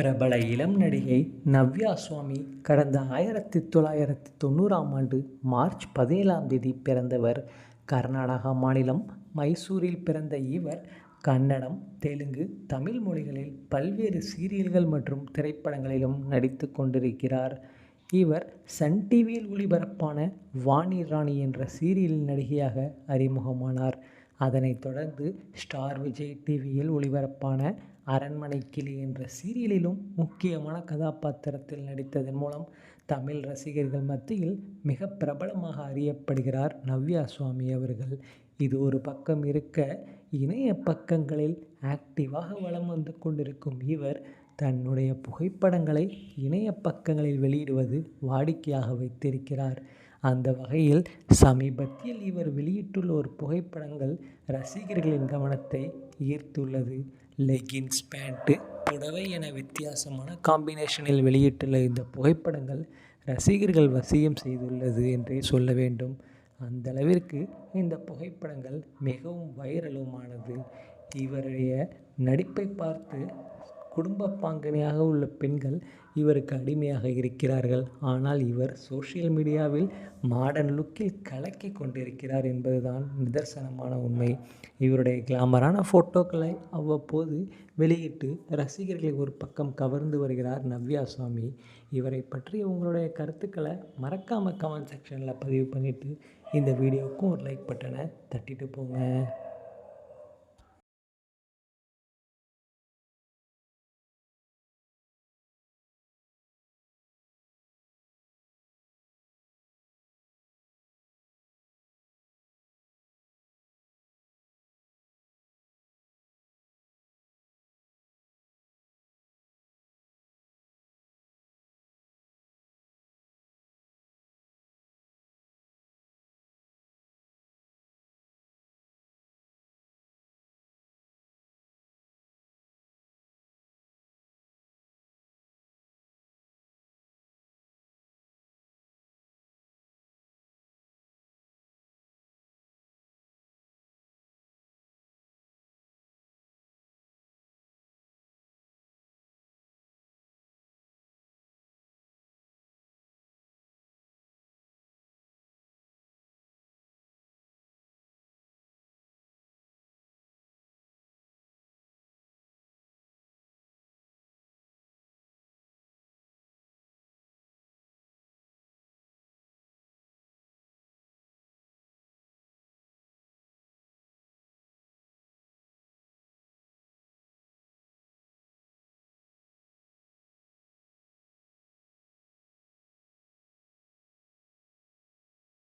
பிரபல இளம் நடிகை நவ்யா சுவாமி கடந்த ஆயிரத்தி தொள்ளாயிரத்தி தொண்ணூறாம் ஆண்டு மார்ச் பதினேழாம் தேதி பிறந்தவர். கர்நாடகா மாநிலம் மைசூரில் பிறந்த இவர் கன்னடம் தெலுங்கு தமிழ் மொழிகளில் பல்வேறு சீரியல்கள் மற்றும் திரைப்படங்களிலும் நடித்து கொண்டிருக்கிறார். இவர் சன் டிவியில் ஒளிபரப்பான வாணி ராணி என்ற சீரியலில் நடிகையாக அறிமுகமானார். அதனைத் தொடர்ந்து ஸ்டார் விஜய் டிவியில் ஒளிபரப்பான அரண்மனை கிளி என்ற சீரியலிலும் முக்கியமான கதாபாத்திரத்தில் நடித்ததன் மூலம் தமிழ் ரசிகர்கள் மத்தியில் மிக பிரபலமாக அறியப்படுகிறார் நவ்யா சுவாமி அவர்கள். இது ஒரு பக்கம் இருக்க இணைய பக்கங்களில் ஆக்டிவாக வலம் வந்து கொண்டிருக்கும் இவர் தன்னுடைய புகைப்படங்களை இணைய பக்கங்களில் வெளியிடுவது வாடிக்கையாக வைத்திருக்கிறார். அந்த வகையில் சமீபத்தில் இவர் வெளியிட்டுள்ள ஒரு புகைப்படங்கள் ரசிகர்களின் கவனத்தை ஈர்த்துள்ளது. லெகின்ஸ் பேண்ட்டு புடவை என வித்தியாசமான காம்பினேஷனில் வெளியிட்டுள்ள இந்த புகைப்படங்கள் ரசிகர்கள் வசியம் செய்துள்ளது என்றே சொல்ல வேண்டும். அந்தளவிற்கு இந்த புகைப்படங்கள் மிகவும் வைரலுமானது இவருடைய நடிப்பை பார்த்து குடும்ப பாங்கனையாக உள்ள பெண்கள் இவருக்கு அடிமையாக இருக்கிறார்கள். ஆனால் இவர் சோஷியல் மீடியாவில் மாடர்ன் லுக்கில் கலக்கி கொண்டிருக்கிறார் என்பதுதான் நிதர்சனமான உண்மை. இவருடைய கிளாமரான ஃபோட்டோக்களை அவ்வப்போது வெளியிட்டு ரசிகர்களை ஒரு பக்கம் கவர்ந்து வருகிறார் நவ்யா சுவாமி. இவரை பற்றி உங்களுடைய கருத்துக்களை மறக்காமல் கமெண்ட் செக்ஷனில் பதிவு பண்ணிவிட்டு இந்த வீடியோவுக்கும் ஒரு லைக் பட்டனை தட்டிட்டு போங்க.